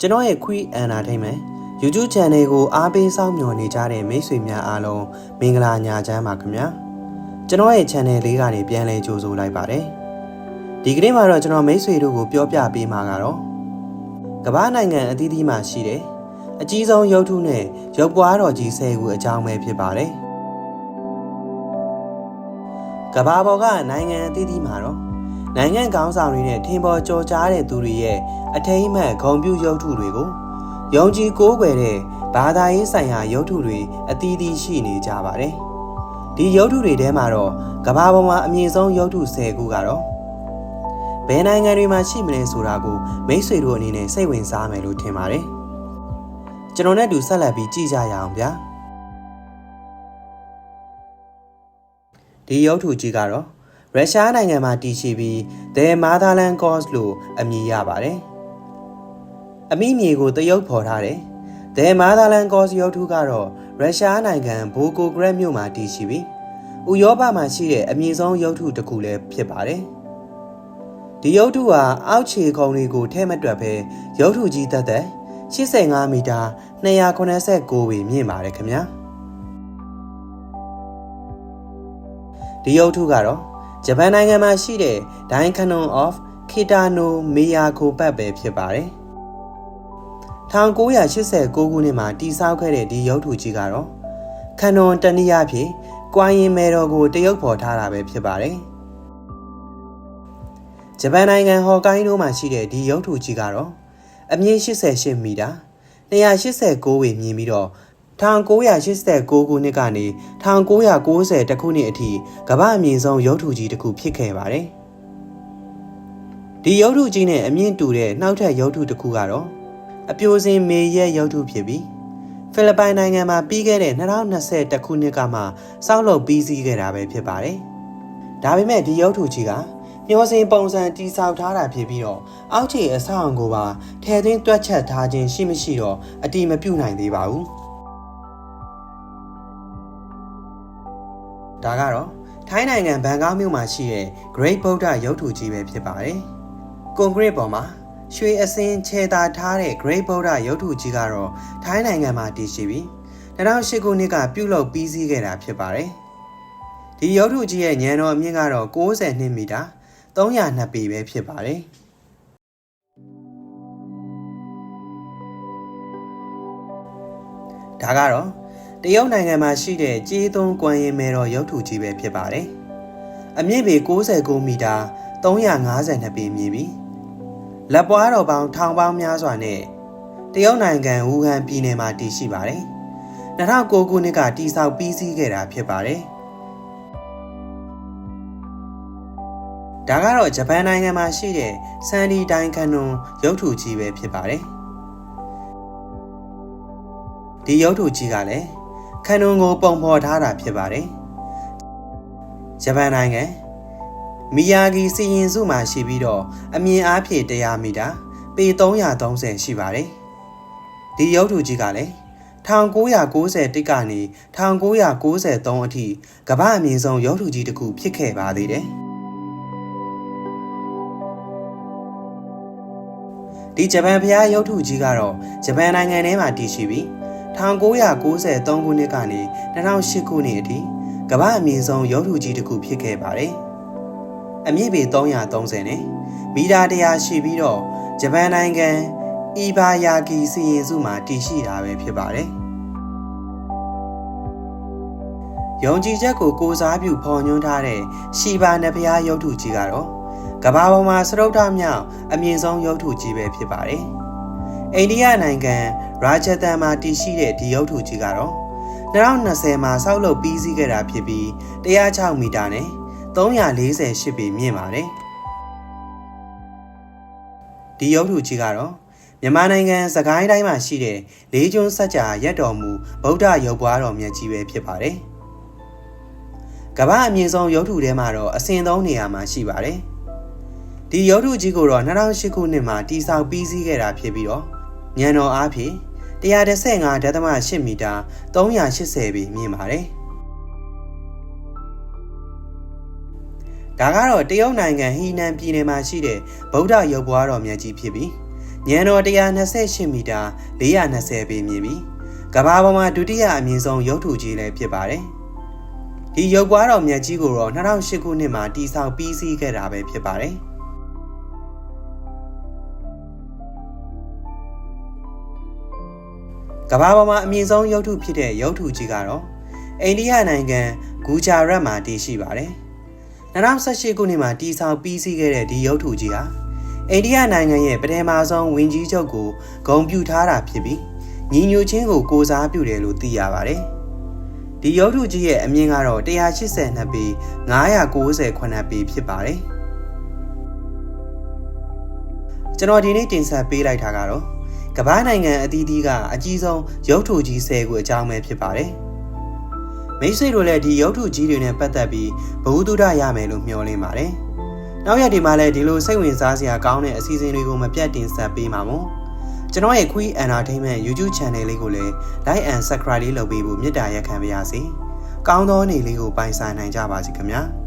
ကျွန်တော်ရဲ့ Quick Entertainment YouTube Channel ကိုအားပေးစောင့်မျှော်နေကြတဲ့မိတ်ဆွေများအားလုံးမင်္ဂလာညချမ်းပါခင်ဗျာကျွန်တော်ရဲ့ Channel လေးကနေပြန်လည်ကြိုဆိုလိုက်ပါတယ်ဒီကနေ့မှာတော့ကျွန်တော်မိတ်ဆွေတို့ကိုပြောပြပေးမှာကတော့ကမ္ဘာနိုင်ငံအသီးသီးမှာရှိတဲ့အကြီးဆုံးရုပ်ထုနဲ့ရုပ်ပွားတော်ကြီး၁၀ခုအကြောင်းပဲဖြစ်ပါတယ်ကမ္ဘာပေါ်ကနိုင်ငံအသီးသီးမှာတော့ နိုင်ငံကောင်းဆောင်တွေနဲ့ထင်ပေါ်ကျော်ကြားတဲ့သူတွေရဲ့အထိမ်းအမှတ်ဂုဏ်ပြုရုပ်ထုတွေကိုယုံကြည်ကိုးကွယ်တဲ့ဘာသာရေးဆိုင်ရာရုပ်ထုတွေအသီးသီးရှိနေကြပါတယ်။ဒီရုပ်ထုတွေထဲမှာတော့ကမ္ဘာပေါ်မှာအမြင့်ဆုံးရုပ်ထု10ခုကတော့ဘယ်နိုင်ငံတွေမှာရှိမလဲဆိုတာကိုမိတ်ဆွေတို့အနေနဲ့စိတ်ဝင်စားမယ်လို့ထင်ပါတယ်။ကျွန်တော်နဲ့အတူဆက်လက်ပြီးကြည့်ကြရအောင်ဗျာ။ဒီရုပ်ထုကြီးကတော့ ရုရှားနိုင်ငံမှာတည်ရှိပြီး The Motherland Cause လို့အမည်ရပါတယ်။အမိမြေကိုတရုတ်ဖော်ထားတယ်။ The Motherland Cause ရုပ်ထုကတော့ရုရှားနိုင်ငံဘိုကိုဂရက်မြို့မှာတည်ရှိပြီးဥရောပမှာရှိတဲ့အမြင့်ဆုံးရုပ်ထုတစ်ခုလည်းဖြစ်ပါတယ်။ဒီရုပ်ထုဟာအောက်ခြေခုံတွေကိုထဲမတွက်ပဲရုပ်ထုကြီးသက်သက်85မီတာ289ပေမြင့်ပါတယ်ခင်ဗျာ။ဒီရုပ်ထုကတော့ ဂျပန်နိုင်ငံမှာရှိတဲ့ Daikanon of Kitano Miyako ဘတ်ပဲဖြစ်ပါတယ်။1989ခုနှစ်မှာတည်ဆောက်ခဲ့တဲ့ဒီရုပ်ထုကြီးကတော့ခန္နွန်တနည်းအားဖြင့်ကွာရင်မဲတော်ကိုတရုတ်ဖော်ထားတာပဲဖြစ်ပါတယ်။ဂျပန်နိုင်ငံဟော်ကိုင်းဒိုမှာရှိတဲ့ဒီရုပ်ထုကြီးကတော့အမြင့်88မီတာ289ဝေမြင်ပြီးတော့ 1989ခုနှစ်ကနေ1990တခုနှစ်အထိကမ္ဘာအမြင့်ဆုံးရုပ်ထုကြီးတစ်ခုဖြစ်ခဲ့ပါတယ်။ဒီရုပ်ထုကြီးနဲ့အမြင့်တူတဲ့နောက်ထပ်ရုပ်ထုတစ်ခုကတော့အပြိုစင်မေရဲ့ရုပ်ထုဖြစ်ပြီးဖိလစ်ပိုင်နိုင်ငံမှာပြီးခဲ့တဲ့2020တခုနှစ်ကမှစောက်လုပ်ပြီးစီးခဲ့တာပဲဖြစ်ပါတယ်။ဒါပေမဲ့ဒီရုပ်ထုကြီးကမျောစင်ပုံစံတိဆောက်ထားတာဖြစ်ပြီးတော့အောက်ခြေအဆောက်အုံကိုပါထည့်သွင်းတွက်ချက်ထားခြင်းရှိမရှိတော့အတိမပြုတ်နိုင်သေးပါဘူး။ ဒါကတော့ထိုင်းနိုင်ငံဘန်ကောက်မြို့မှာရှိတဲ့ Great Buddha ရုပ်ထုကြီးပဲဖြစ်ပါတယ်။ကွန်ကရစ်ပေါ်မှာရွှေအစင်းခြေသာထားတဲ့ Great Buddha ရုပ်ထုကြီးကတော့ထိုင်းနိုင်ငံမှာတည်ရှိပြီး2008ခုနှစ်ကပြုလုပ်ပြီးစီးခဲ့တာဖြစ်ပါတယ်။ဒီရုပ်ထုကြီးရဲ့ညံတော်အမြင့်ကတော့62မီတာ302ပေပဲဖြစ်ပါတယ်။ဒါကတော့ တရုတ်နိုင်ငံမှာရှိတဲ့ကြေးသွန်းကွမ်ရင်မဲတော်ရုပ်ထုကြီးပဲဖြစ်ပါတယ်။အမြင့်ပေ69မီတာ352ပေမြည်ပြီးလက်ပွားတော်ပေါင်းထောင်ပေါင်းများစွာနဲ့တရုတ်နိုင်ငံဝူဟန်ပြည်နယ်မှာတည်ရှိပါတယ်။2009ခုနှစ်ကတည်ဆောက်ပြီးစီးခဲ့တာဖြစ်ပါတယ်။ဒါကတော့ဂျပန်နိုင်ငံမှာရှိတဲ့ဆန်ဒီတိုင်းခန်နွန်ရုပ်ထုကြီးပဲဖြစ်ပါတယ်။ဒီရုပ်ထုကြီးကလည်း ခန်နွန်ကိုပုံဖော်ထားတာဖြစ်ပါတယ်။ဂျပန်နိုင်ငံမီယာဂီစီရင်စုမှာရှိပြီးတော့အမြင်အားဖြင့်100မီတာပေ330ရှိပါတယ်။ဒီရုပ်ထုကြီးကလည်း1991ကနေ1993အထိကမ္ဘာအမြင့်ဆုံးရုပ်ထုကြီးတစ်ခုဖြစ်ခဲ့ပါသေးတယ်။ဒီဂျပန်ဖျားရုပ်ထုကြီးကတော့ဂျပန်နိုင်ငံထဲမှာတည်ရှိပြီး 1993ခုနှစ်ကနေ2008ခုနှစ်အထိကမ္ဘာအမြင့်ဆုံးရုပ်ထုကြီးတစ်ခုဖြစ်ခဲ့ပါတယ်။အမြင့်ပေ330နဲ့မီတာ100ရှိပြီးတော့ဂျပန်နိုင်ငံအီဘာယာဂီစီရင်စုမှာတည်ရှိတာပဲဖြစ်ပါတယ်။ယုံကြည်ချက်ကိုကိုစားပြုဖော်ညွှန်းထားတဲ့ရှီဘာနဖျားရုပ်ထုကြီးကတော့ကမ္ဘာပေါ်မှာစရုပ်ထမြောက်အမြင့်ဆုံးရုပ်ထုကြီးပဲဖြစ်ပါတယ်။ အိန္ဒိယနိုင်ငံရာဂျတန်မှာတည်ရှိတဲ့ဒီရုပ်ထုကြီးကတော့2020မှာဆောက်လုပ်ပြီးစီးခဲ့တာဖြစ်ပြီး106မီတာနဲ့348ပေမြင့်ပါတယ်။ဒီရုပ်ထုကြီးကတော့မြန်မာနိုင်ငံစကိုင်းတိုင်းမှာရှိတဲ့လေးကျွန်းစัจ जा ရက်တော်မူဗုဒ္ဓရုပ်ပွားတော်မြတ်ကြီးပဲဖြစ်ပါတယ်။ကမ္ဘာအမြင့်ဆုံးရုပ်ထုထဲမှာတော့အစင်သုံးနေရာမှာရှိပါတယ်။ဒီရုပ်ထုကြီးကိုတော့2008ခုနှစ်မှာတည်ဆောက်ပြီးစီးခဲ့တာဖြစ်ပြီးတော့ ညံတော်အားဖြင့်115.8မီတာ380ပေမြင့်ပါတယ်။ဒါကတော့တရုတ်နိုင်ငံဟီနန်ပြည်နယ်မှာရှိတဲ့ဗုဒ္ဓရုပ်ပွားတော်မြတ်ကြီးဖြစ်ပြီးညံတော်128မီတာ420ပေမြင်ပြီးကမ္ဘာပေါ်မှာဒုတိယအမြင့်ဆုံးရုပ်ထုကြီးလည်းဖြစ်ပါတယ်။ဒီရုပ်ပွားတော်မြတ်ကြီးကိုတော့2008ခုနှစ်မှာတည်ဆောက်ပြီးစီးခဲ့တာပဲဖြစ်ပါတယ်။ ကမ္ဘာပေါ်မှာအမြင့်ဆုံးရုပ်ထုဖြစ်တဲ့ရုပ်ထုကြီးကတော့အိန္ဒိယနိုင်ငံဂူဂျာရတ်မှာတည်ရှိပါတယ်။2018ခုနှစ်မှာတည်ဆောက်ပြီးစီးခဲ့တဲ့ဒီရုပ်ထုကြီးဟာအိန္ဒိယနိုင်ငံရဲ့ပထမဆုံးဝင်ကြီးချုပ်ကိုဂုဏ်ပြုထားတာဖြစ်ပြီးညီညွတ်ခြင်းကိုကိုစားပြုတယ်လို့သိရပါတယ်။ဒီရုပ်ထုကြီးရဲ့အမြင့်ကတော့182ပေ998ပေဖြစ်ပါတယ်။ကျွန်တော်ဒီနေ့တင်ဆက်ပေးလိုက်တာကတော့ ကမ္ဘာနိုင်ငံအသီးသီးကအကြီးဆုံးရုပ်ထုကြီး10ခုအကြောင်းပဲဖြစ်ပါတယ်။မိတ်ဆွေတို့လည်းဒီရုပ်ထုကြီးတွေနဲ့ပတ်သက်ပြီးဘ ഹു တုဒရမယ်လို့မျှော်လင့်ပါတယ်။နောက်ရက်ဒီမှာလည်းဒီလိုစိတ်ဝင်စားစရာကောင်းတဲ့အစီအစဉ်တွေကိုမပြတ်တင်ဆက်ပေးမှာမို့ကျွန်တော်ရဲ့ Queen Entertainment YouTube Channel လေးကိုလည်း Like and Subscribe လေးလုပ်ပေးဖို့မေတ္တာရက်ခံပါရစေ။ကောင်းသောနေ့လေးကိုပိုင်ဆိုင်နိုင်ကြပါစေခင်ဗျာ။